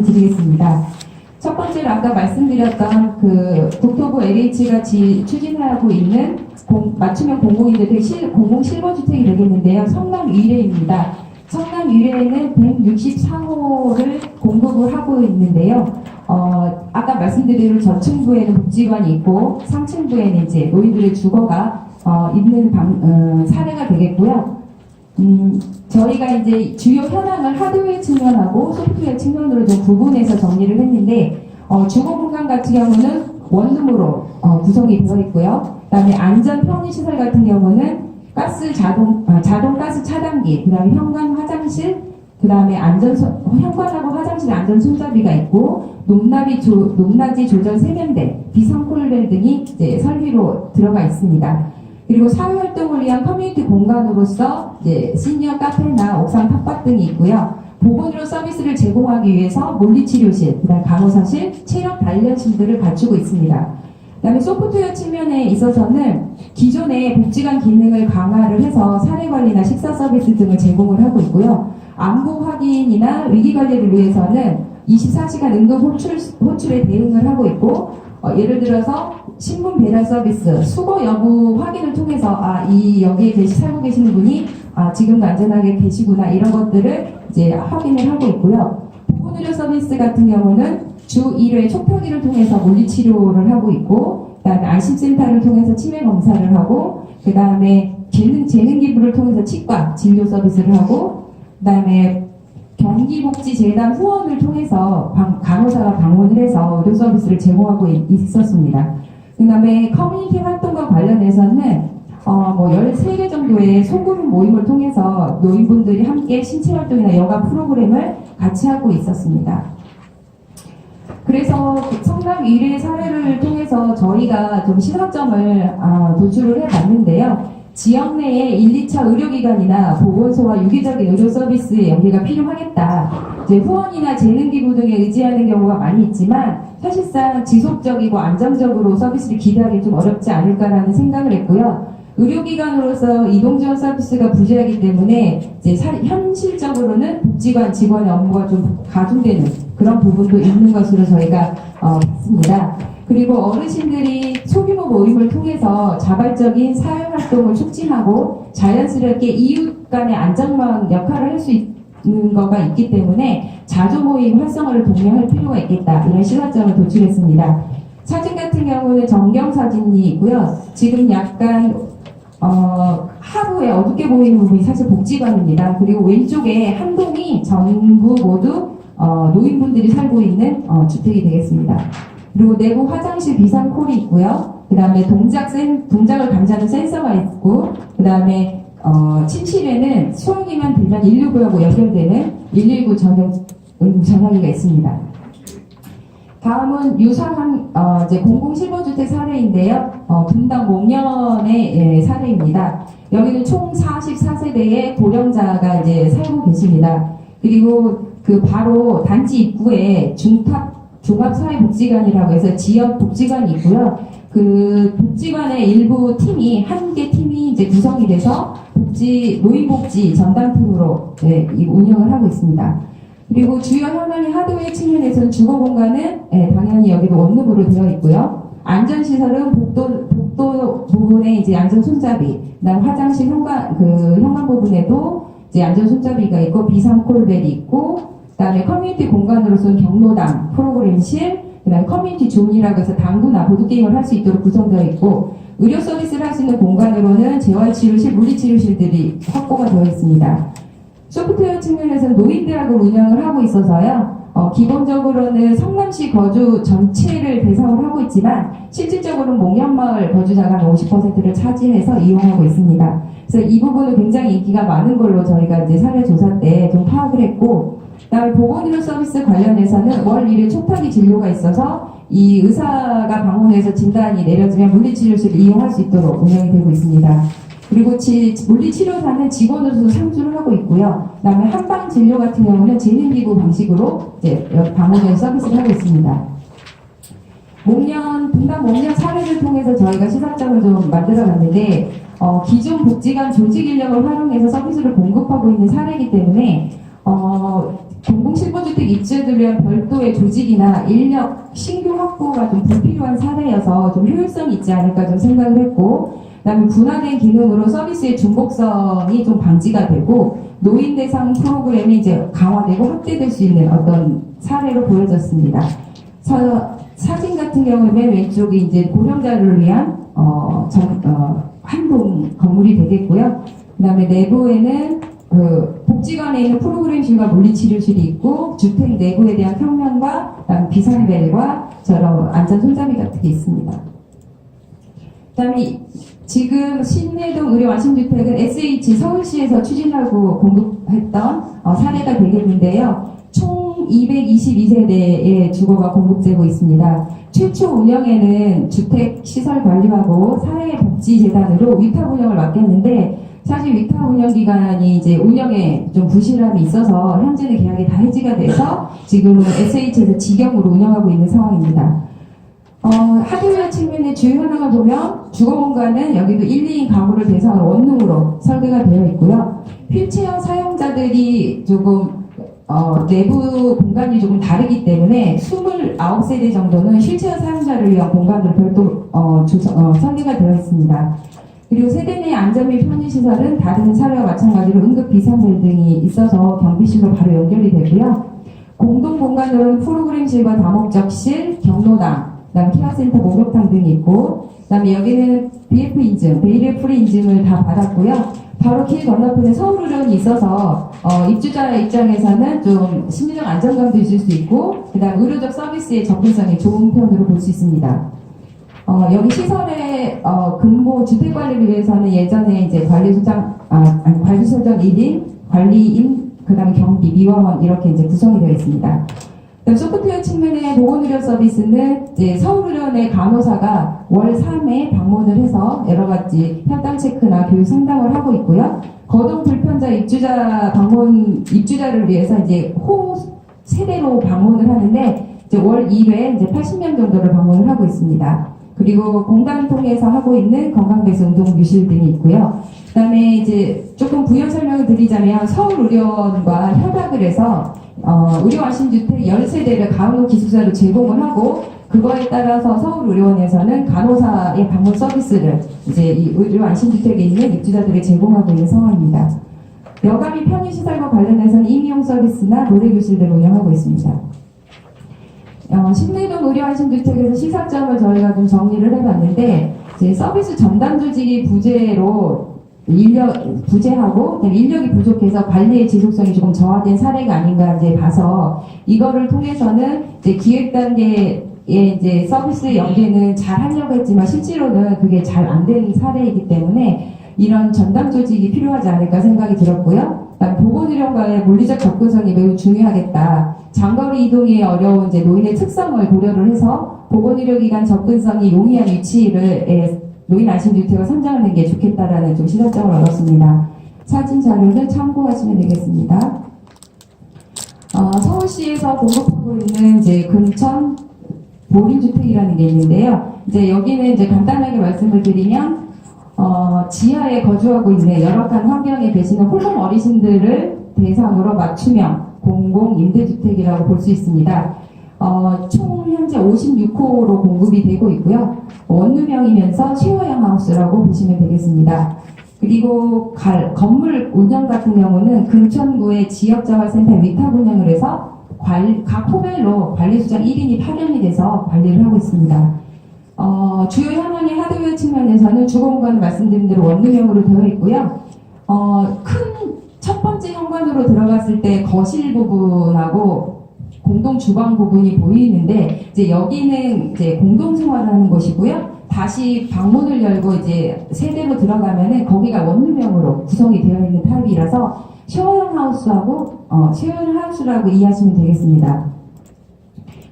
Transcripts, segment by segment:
말씀드리겠습니다. 첫 번째로 아까 말씀드렸던 그 국토부 LH가 지, 추진하고 있는 공- 맞춤형 공공임대택 실, 공공 실거주택이 되겠는데요. 성남 위례입니다. 성남 위례에는 164호를 공급을 하고 있는데요. 어, 아까 말씀드린 저층부에는 복지관이 있고 상층부에는 이제 노인들의 주거가 어, 있는 방- 어, 사례가 되겠고요. 음, 저희가 이제 주요 현황을 하드웨어 측면하고 소프트웨어 측면으로 좀 구분해서 정리를 했는데 어, 주거 공간 같은 경우는 원룸으로 어, 구성이 되어 있고요. 그다음에 안전 편의 시설 같은 경우는 가스 자동 아, 자동 가스 차단기, 그다음에 현관 화장실, 그다음에 안전 소- 현관하고 화장실 안전 손잡이가 있고 높낮이 조, 높낮이 조절 세면대, 비상콜벨 등이 이제 설비로 들어가 있습니다. 그리고 사회활동을 위한 커뮤니티 공간으로서 이제 시니어 카페나 옥상 텃밭 등이 있고요. 보건의료 서비스를 제공하기 위해서 물리치료실, 그다음 간호사실, 체력 단련실들을 갖추고 있습니다. 그다음에 소프트웨어 측면에 있어서는 기존의 복지관 기능을 강화를 해서 사례 관리나 식사 서비스 등을 제공을 하고 있고요. 안보 확인이나 위기 관리를 위해서는 24시간 응급 호출, 호출에 대응을 하고 있고 어, 예를 들어서 신분 배달 서비스, 수거 여부 확인을 통해서 아, 이 여기에 계시, 살고 계시는 분이 아, 지금도 안전하게 계시구나 이런 것들을 이제 확인을 하고 있고요. 보건의료 서비스 같은 경우는 주 1회 촉표기를 통해서 물리치료를 하고 있고 그다음에 안심센터를 통해서 치매 검사를 하고 그다음에 재능 재능 기부를 통해서 치과 진료 서비스를 하고 그다음에 경기복지재단 후원을 통해서 방- 간호사가 방문을 해서 의료 서비스를 제공하고 있- 있었습니다. 그 다음에 커뮤니티 활동과 관련해서는 어, 뭐 13개 정도의 소그룹 모임을 통해서 노인분들이 함께 신체 활동이나 여가 프로그램을 같이 하고 있었습니다. 그래서 성남 일의 사례를 통해서 저희가 좀 시사점을 아, 도출을 해봤는데요. 지역 내에 1, 2차 의료기관이나 보건소와 유기적인 의료 서비스의 연계가 필요하겠다. 이제 후원이나 재능기부 등에 의지하는 경우가 많이 있지만 사실상 지속적이고 안정적으로 서비스를 기대하기 좀 어렵지 않을까라는 생각을 했고요. 의료기관으로서 이동지원 서비스가 부재하기 때문에 이제 사- 현실적으로는 복지관 직원의 업무가 좀 가중되는 그런 부분도 있는 것으로 저희가 어, 봤습니다. 그리고 어르신들이 소규모 모임을 통해서 자발적인 사회활동을 촉진하고 자연스럽게 이웃 간의 안전망 역할을 할 수 있는 거가 있기 때문에 자조 모임 활성화를 독려할 필요가 있겠다 이런 시사점을 도출했습니다. 사진 같은 경우는 정경 사진이 있고요. 지금 약간 어, 하부에 어둡게 보이는 부분이 사실 복지관입니다. 그리고 왼쪽에 한 동이 전부 모두 어, 노인분들이 살고 있는 어, 주택이 되겠습니다. 그리고 내부 화장실 비상 콜이 있고요. 그 다음에 동작 센, 동작을 감지하는 센서가 있고, 그 다음에 어, 침실에는 수화기만 되면 119하고 연결되는 119 전용 음, 전화기가 있습니다. 다음은 유사한 어, 이제 공공 실거주택 사례인데요. 어, 분당 목련의 예, 사례입니다. 여기는 총 44세대의 고령자가 이제 살고 계십니다. 그리고 그 바로 단지 입구에 중탑 종합사회복지관이라고 해서 지역 복지관이 있고요. 그 복지관의 일부 팀이 한 개 팀이 이제 구성이 돼서 복지 노인복지 전담팀으로 예, 이 운영을 하고 있습니다. 그리고 주요 현황의 하드웨어 측면에서는 주거 공간은 예, 당연히 여기도 원룸으로 되어 있고요. 안전시설은 복도, 복도 부분에 이제 안전 손잡이, 그다음 화장실 현관, 그 현관 부분에도 이제 안전 손잡이가 있고 비상 콜벨이 있고, 그다음에 커뮤니티 공간으로서는 경로당, 프로그램실, 그다음에 커뮤니티 존이라고 해서 당구나 보드게임을 할 수 있도록 구성되어 있고, 의료 서비스를 할 수 있는 공간으로는 재활치료실, 물리치료실들이 확보가 되어 있습니다. 소프트웨어 측면에서는 노인대학을 운영을 하고 있어서요. 어, 기본적으로는 성남시 거주 전체를 대상으로 하고 있지만 실질적으로는 목련마을 거주자가 한 50%를 차지해서 이용하고 있습니다. 그래서 이 부분은 굉장히 인기가 많은 걸로 저희가 이제 사례 조사 때 좀 파악을 했고, 그다음에 보건의료 서비스 관련해서는 월 1회 초파기 진료가 있어서 이 의사가 방문해서 진단이 내려지면 물리치료실을 이용할 수 있도록 운영이 되고 있습니다. 그리고 지- 물리치료사는 직원으로서 상주를 하고 있고요. 그다음에 한방 진료 같은 경우는 재능기부 방식으로 이제 방문해서 서비스를 하고 있습니다. 목련 분당 목련 사례를 통해서 저희가 시사점을 좀 만들어봤는데 어, 기존 복지관 조직 인력을 활용해서 서비스를 공급하고 있는 사례이기 때문에 어, 공공실버주택 입주를 위한 별도의 조직이나 인력 신규 확보가 좀 불필요한 사례여서 좀 효율성이 있지 않을까 좀 생각을 했고 그다음에 분화된 기능으로 서비스의 중복성이 좀 방지가 되고 노인 대상 프로그램이 이제 강화되고 확대될 수 있는 어떤 사례로 보여졌습니다. 사, 사진 같은 경우에 맨 왼쪽이 이제 고령자를 위한 어, 정, 어, 한동 건물이 되겠고요. 그다음에 내부에는 그 복지관에 있는 프로그램실과 물리치료실이 있고 주택 내부에 대한 평면과 비상벨과 저런 안전 손잡이 같은 게 있습니다. 그다음에 지금 신내동 의료 안심주택은 SH 서울시에서 추진하고 공급했던 어, 사례가 되겠는데요. 총 222세대의 주거가 공급되고 있습니다. 최초 운영에는 주택시설관리하고 사회복지재단으로 위탁 운영을 맡겼는데 사실 위탁 운영 기간이 이제 운영에 좀 부실함이 있어서 현재는 계약이 다 해지가 돼서 지금은 SH에서 직영으로 운영하고 있는 상황입니다. 어, 하드웨어 측면의 주요 현황을 보면 주거 공간은 여기도 1, 2인 가구를 대상으로 원룸으로 설계가 되어 있고요. 휠체어 사용자들이 조금 어, 내부 공간이 조금 다르기 때문에 29세대 정도는 휠체어 사용자를 위한 공간으로 별도 어, 조성- 어, 설계가 되어 있습니다. 그리고 세대 내 안전 및 편의 시설은 다른 사례와 마찬가지로 응급 비상벨 등이 있어서 경비실로 바로 연결이 되고요. 공동 공간으로는 프로그램실과 다목적실, 경로당, 그다음 케어센터 목욕탕 등이 있고, 그다음에 여기는 BF 인증, 베일의 프리 인증을 다 받았고요. 바로 길 건너편에 서울의료원이 있어서 어, 입주자 입장에서는 좀 심리적 안정감도 있을 수 있고, 그다음 의료적 서비스의 접근성이 좋은 편으로 볼 수 있습니다. 어, 여기 시설의 어, 근무 주택 관리를 위해서는 예전에 이제 관리소장 아, 아니 관리소장 1인, 관리인, 그 다음 경비, 미화원 이렇게 이제 구성이 되어 있습니다. 그다음 소프트웨어 측면의 보건의료 서비스는 이제 서울의료원의 간호사가 월 3회 방문을 해서 여러 가지 혈당 체크나 교육 상담을 하고 있고요. 거동 불편자 입주자 방문 입주자를 위해서 이제 호 세대로 방문을 하는데 이제 월 2회 이제 80명 정도를 방문을 하고 있습니다. 그리고 공간 통해서 하고 있는 건강배수 운동 유실 등이 있고요. 그다음에 이제 조금 부연 설명을 드리자면 서울의료원과 협약을 해서 어, 의료 안심 주택 10세대를 간호 기숙사로 제공을 하고 그거에 따라서 서울의료원에서는 간호사의 방문 서비스를 이제 이 의료 안심주택에 있는 입주자들에게 제공하고 있는 상황입니다. 여가 및 편의시설과 관련해서는 임용 서비스나 노래교실들을 운영하고 있습니다. 어, 신내동 의료안심주택에서 시사점을 저희가 좀 정리를 해봤는데 이제 서비스 전담 조직이 부재로 인력 부재하고 인력이 부족해서 관리의 지속성이 조금 저하된 사례가 아닌가 이제 봐서 이거를 통해서는 이제 기획 단계에 이제 서비스 연계는 잘 하려고 했지만 실제로는 그게 잘 안 되는 사례이기 때문에 이런 전담 조직이 필요하지 않을까 생각이 들었고요. 그다음 보건의료과의 물리적 접근성이 매우 중요하겠다. 장거리 이동이 어려운 이제 노인의 특성을 고려를 해서 보건의료기관 접근성이 용이한 위치를 에, 노인 안심주택을 선정하는 게 좋겠다라는 좀 시사점을 얻었습니다. 사진 자료를 참고하시면 되겠습니다. 어, 서울시에서 공급하고 있는 이제 금천 보린주택이라는 게 있는데요. 이제 여기는 이제 간단하게 말씀을 드리면 어, 지하에 거주하고 있는 열악한 환경에 계시는 홀몸 어르신들을 대상으로 맞춤형 공공 임대주택이라고 볼 수 있습니다. 어, 총 현재 56호로 공급이 되고 있고요. 원룸형이면서 쉐어형 하우스라고 보시면 되겠습니다. 그리고 갈- 건물 운영 같은 경우는 금천구의 지역자활센터 위탁 운영을 해서 관- 각 호별로 관리수장 1인이 파견이 돼서 관리를 하고 있습니다. 어, 주요 현황의 하드웨어 측면에서는 주거공간은 말씀드린 대로 원룸형으로 되어 있고요. 어, 큰 첫 번째 현관으로 들어갔을 때 거실 부분하고 공동 주방 부분이 보이는데 이제 여기는 이제 공동 생활하는 곳이고요. 다시 방문을 열고 이제 세대로 들어가면은 거기가 원룸형으로 구성이 되어 있는 타입이라서 쉐어형 하우스하고 어, 쉐어형 하우스라고 이해하시면 되겠습니다.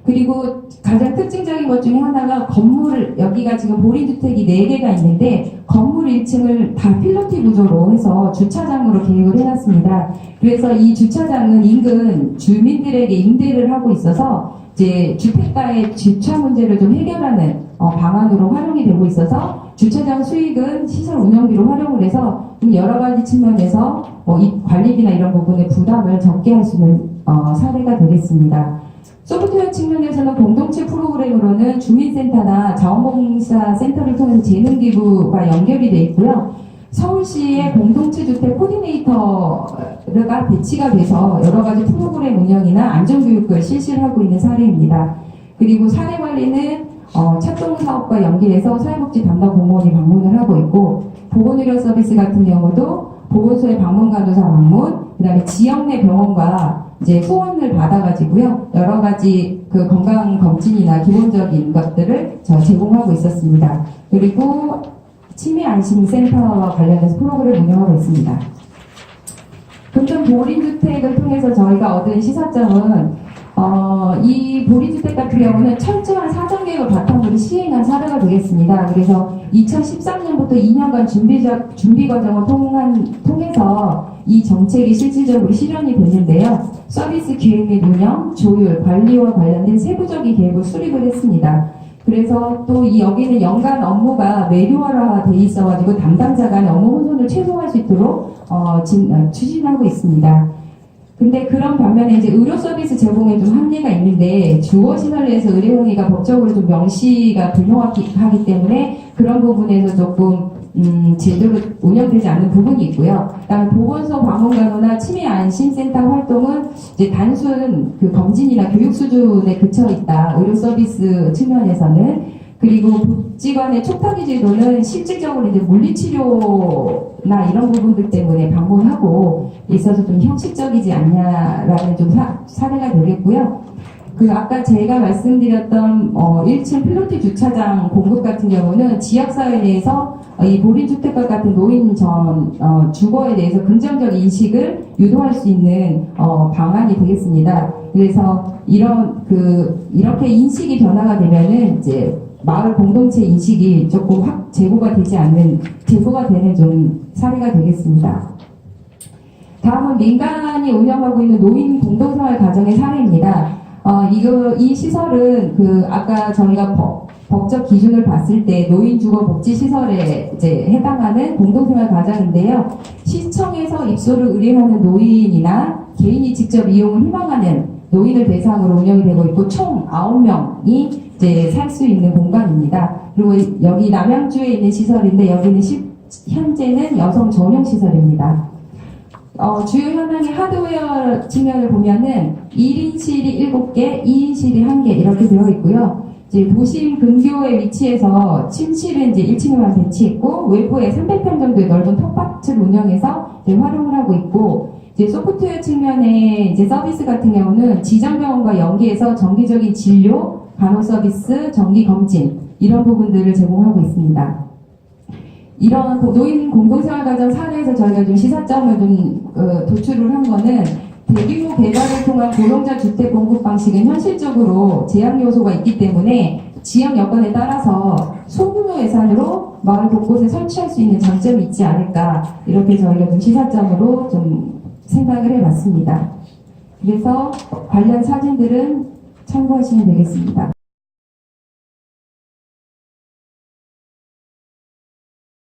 그리고 가장 특징적인 것 중에 하나가 건물 여기가 지금 보린주택이 4개가 있는데 건물 1층을 다 필로티 구조로 해서 주차장으로 계획을 해놨습니다. 그래서 이 주차장은 인근 주민들에게 임대를 하고 있어서 이제 주택가의 주차 문제를 좀 해결하는 어, 방안으로 활용이 되고 있어서 주차장 수익은 시설 운영비로 활용을 해서 좀 여러 가지 측면에서 뭐이 관리비나 이런 부분의 부담을 적게 할 수 있는 어, 사례가 되겠습니다. 소프트웨어 측면에서는 공동체 프로그램으로는 주민센터나 자원봉사 센터를 통해서 재능기부가 연결이 돼 있고요. 서울시의 공동체 주택 코디네이터가 배치가 돼서 여러 가지 프로그램 운영이나 안전교육을 실시를 하고 있는 사례입니다. 그리고 사례 관리는 어, 착동 사업과 연계해서 사회복지 담당 공무원이 방문을 하고 있고 보건의료 서비스 같은 경우도 보건소의 방문 간호사 방문, 그다음에 지역 내 병원과 이제 후원을 받아가지고요 여러 가지 그 건강 검진이나 기본적인 것들을 저 제공하고 있었습니다. 그리고 치매 안심 센터와 관련해서 프로그램을 운영하고 있습니다. 금전 보린주택을 통해서 저희가 얻은 시사점은 어, 이 보리주택 같은 경우는 철저한 사전 계획을 바탕으로 시행한 사례가 되겠습니다. 그래서 2013년부터 2년간 준비적, 준비 과정을 통한, 통해서 이 정책이 실질적으로 실현이 됐는데요. 서비스 기획 및 운영, 조율, 관리와 관련된 세부적인 계획을 수립을 했습니다. 그래서 또 이 여기는 연간 업무가 매뉴얼화 돼 있어가지고 담당자 간의 업무 혼선을 최소화할 수 있도록 어, 진- 어, 추진하고 있습니다. 근데 그런 반면에 이제 의료 서비스 제공에 좀 한계가 있는데 주거 시설을 위해서 의료 행위가 법적으로 좀 명시가 불명확하기 하기 때문에 그런 부분에서 조금 음, 제대로 운영되지 않는 부분이 있고요. 그다음에 보건소 방문 간호나 치매 안심센터 활동은 이제 단순 그 검진이나 교육 수준에 그쳐 있다. 의료 서비스 측면에서는 그리고 복지관의 촉탁이 제도는 실질적으로 이제 물리치료나 이런 부분들 때문에 방문하고 있어서 좀 형식적이지 않냐라는 좀 사, 사례가 되겠고요. 그 아까 제가 말씀드렸던 어 1층 필로티 주차장 공급 같은 경우는 지역사회 내에서 어, 이 보린주택과 같은 노인 전 어, 주거에 대해서 긍정적 인식을 유도할 수 있는 어, 방안이 되겠습니다. 그래서 이런 그 이렇게 인식이 변화가 되면은 이제 마을 공동체 인식이 조금 확 제고가 되지 않는 제고가 되는 좀 사례가 되겠습니다. 다음은 민간이 운영하고 있는 노인 공동생활 가정의 사례입니다. 어, 이거, 이 시설은 그, 아까 저희가 법, 법적 기준을 봤을 때 노인주거복지시설에 이제 해당하는 공동생활 가정인데요. 시청에서 입소를 의뢰하는 노인이나 개인이 직접 이용을 희망하는 노인을 대상으로 운영이 되고 있고 총 9명이 이제 살 수 있는 공간입니다. 그리고 여기 남양주에 있는 시설인데 여기는 시- 현재는 여성 전용 시설입니다. 어, 주요 현황의 하드웨어 측면을 보면은 1인실이 7개, 2인실이 1개 이렇게 되어 있고요. 이제 도심 근교에 위치해서 침실은 이제 1층에만 배치했고 외부에 300평 정도의 넓은 텃밭을 운영해서 이제 활용을 하고 있고 이제 소프트웨어 측면의 이제 서비스 같은 경우는 지정병원과 연계해서 정기적인 진료, 간호 서비스, 정기 검진 이런 부분들을 제공하고 있습니다. 이런 고- 노인 공동생활가정 사례에서 저희가 좀 시사점을 좀 어, 도출을 한 거는 대규모 개발을 통한 고령자 주택 공급 방식은 현실적으로 제약 요소가 있기 때문에 지역 여건에 따라서 소규모 예산으로 마을 곳곳에 설치할 수 있는 장점이 있지 않을까 이렇게 저희가 좀 시사점으로 좀 생각을 해봤습니다. 그래서 관련 사진들은 참고하시면 되겠습니다.